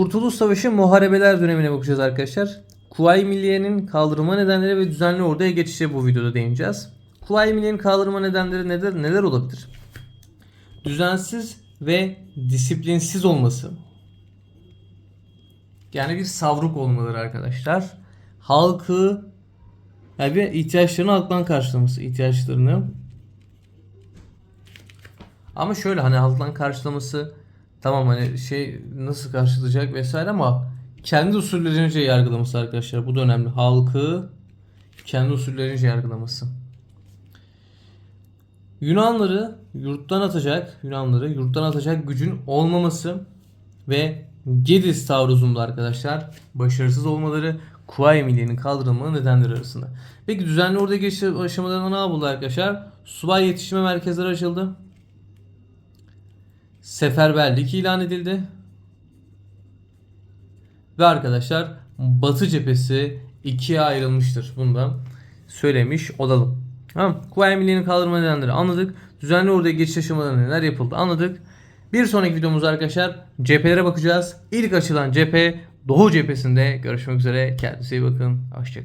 Kurtuluş Savaşı muharebeler dönemine bakacağız arkadaşlar. Kuvayi Milliye'nin kaldırılma nedenleri ve düzenli orduya geçişe bu videoda değineceğiz. Kuvayi Milliye'nin kaldırılma nedenleri neler, neler olabilir? Düzensiz ve disiplinsiz olması. Yani bir savruk olmaları arkadaşlar. Halkı yani bir ihtiyaçlarını halktan karşılaması, ihtiyaçlarını. Ama şöyle hani halktan karşılaması tamam hani şey nasıl karşılayacak vesaire ama kendi usullerince yargılaması arkadaşlar. Bu da önemli. Halkı kendi usullerince yargılaması. Yunanları yurttan atacak, Yunanları yurttan atacak gücün olmaması ve Gediz taarruzunda arkadaşlar başarısız olmaları Kuvayi Milliye'nin kaldırılma nedenleri arasında. Peki düzenli orduya geçiş aşamalarında ne yapıldı arkadaşlar? Subay yetiştirme merkezleri açıldı. Seferberlik ilan edildi. Ve arkadaşlar Batı cephesi ikiye ayrılmıştır. Bunu da söylemiş olalım. Tamam. Kuvayi Milliye'nin kaldırma nedenleri anladık. Düzenli orduya geçiş aşamalarında neler yapıldı anladık. Bir sonraki videomuzda arkadaşlar cephelere bakacağız. İlk açılan cephe Doğu cephesinde görüşmek üzere. Kendinize iyi bakın. Hoşçakalın.